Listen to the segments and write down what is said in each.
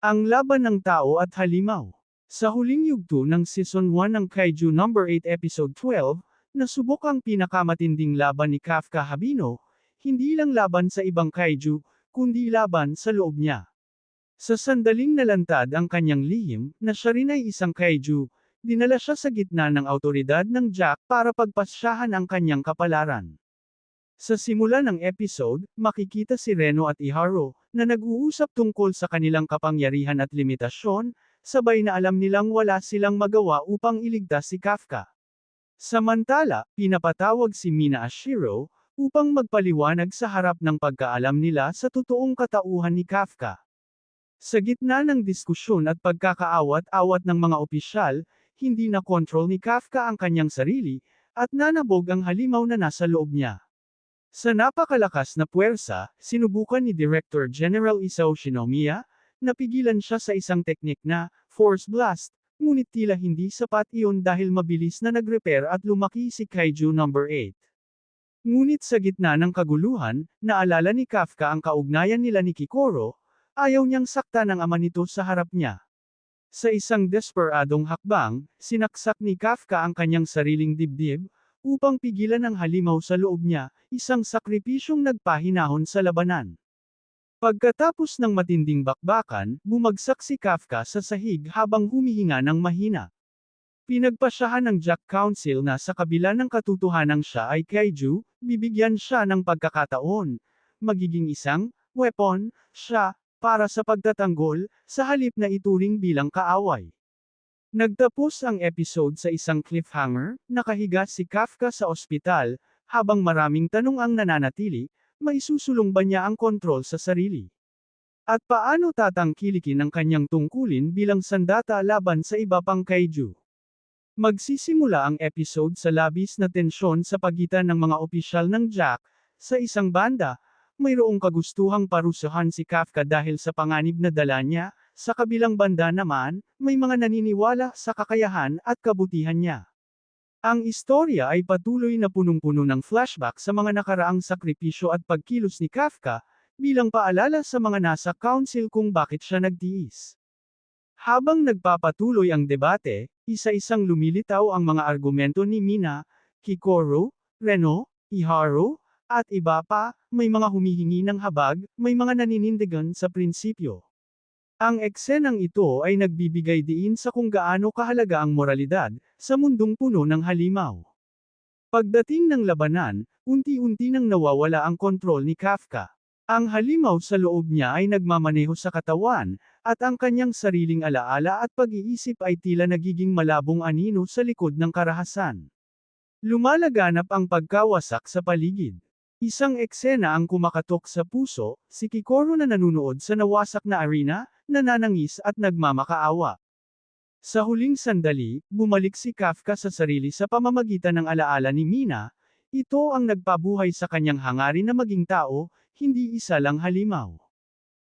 Ang laban ng tao at halimaw. Sa huling yugto ng Season 1 ng Kaiju No. 8 Episode 12, nasubok ang pinakamatinding laban ni Kafka Habino, hindi lang laban sa ibang kaiju, kundi laban sa loob niya. Sa sandaling nalantad ang kanyang lihim, na siya rin ay isang kaiju, dinala siya sa gitna ng autoridad ng Jack para pagpasyahan ang kanyang kapalaran. Sa simula ng episode, makikita si Reno at Iharo, na nag-uusap tungkol sa kanilang kapangyarihan at limitasyon, sabay na alam nilang wala silang magawa upang iligtas si Kafka. Samantala, pinapatawag si Mina Ashiro, upang magpaliwanag sa harap ng pagkaalam nila sa totoong katauhan ni Kafka. Sa gitna ng diskusyon at pagkakaawat-awat ng mga opisyal, hindi na kontrol ni Kafka ang kanyang sarili, at nanabog ang halimaw na nasa loob niya. Sa napakalakas na puwersa, sinubukan ni Director General Isao Shinomiya, napigilan siya sa isang teknik na, Force Blast, ngunit tila hindi sapat iyon dahil mabilis na nag-repair at lumaki si Kaiju No. 8. Ngunit sa gitna ng kaguluhan, naalala ni Kafka ang kaugnayan nila ni Kikoro, ayaw niyang sakta ng ama nito sa harap niya. Sa isang desperadong hakbang, sinaksak ni Kafka ang kanyang sariling dibdib, upang pigilan ang halimaw sa loob niya, isang sakripisyong nagpahinahon sa labanan. Pagkatapos ng matinding bakbakan, bumagsak si Kafka sa sahig habang humihinga ng mahina. Pinagpasyahan ng Jack Council na sa kabila ng katotohanang siya ay kaiju, bibigyan siya ng pagkakataon, magiging isang weapon siya para sa pagtatanggol, sa halip na ituring bilang kaaway. Nagtapos ang episode sa isang cliffhanger, nakahiga si Kafka sa ospital, habang maraming tanong ang nananatili, maisusulong ba niya ang kontrol sa sarili? At paano tatangkilikin ang kanyang tungkulin bilang sandata laban sa iba pang kaiju? Magsisimula ang episode sa labis na tensyon sa pagitan ng mga opisyal ng Jack, sa isang banda, mayroong kagustuhang parusahan si Kafka dahil sa panganib na dala niya, sa kabilang banda naman, may mga naniniwala sa kakayahan at kabutihan niya. Ang istorya ay patuloy na punong-puno ng flashback sa mga nakaraang sakripisyo at pagkilos ni Kafka, bilang paalala sa mga nasa council kung bakit siya nagtiis. Habang nagpapatuloy ang debate, isa-isang lumilitaw ang mga argumento ni Mina, Kikoro, Reno, Iharo, at iba pa, may mga humihingi ng habag, may mga naninindigan sa prinsipyo. Ang eksenang ito ay nagbibigay diin sa kung gaano kahalaga ang moralidad, sa mundong puno ng halimaw. Pagdating ng labanan, unti-unti nang nawawala ang kontrol ni Kafka. Ang halimaw sa loob niya ay nagmamaneho sa katawan, at ang kanyang sariling alaala at pag-iisip ay tila nagiging malabong anino sa likod ng karahasan. Lumalaganap ang pagkawasak sa paligid. Isang eksena ang kumakatok sa puso, si Kikoro na nanunood sa nawasak na arena, nananangis at nagmamakaawa. Sa huling sandali, bumalik si Kafka sa sarili sa pamamagitan ng alaala ni Mina, ito ang nagpabuhay sa kanyang hangarin na maging tao, hindi isa lang halimaw.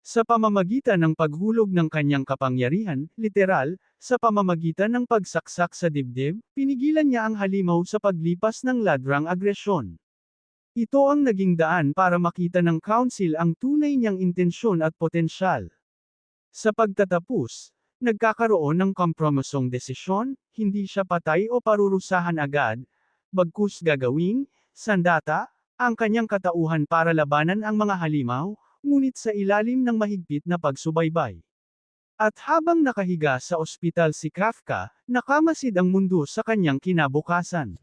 Sa pamamagitan ng paghulog ng kanyang kapangyarihan, literal, sa pamamagitan ng pagsaksak sa dibdib, pinigilan niya ang halimaw sa paglipas ng ladrang agresyon. Ito ang naging daan para makita ng council ang tunay niyang intensyon at potensyal. Sa pagtatapos, nagkakaroon ng kompromisong desisyon, hindi siya patay o parurusahan agad, bagkus gagawing, sandata, ang kanyang katauhan para labanan ang mga halimaw, ngunit sa ilalim ng mahigpit na pagsubaybay. At habang nakahiga sa ospital si Kafka, nakamasid ang mundo sa kanyang kinabukasan.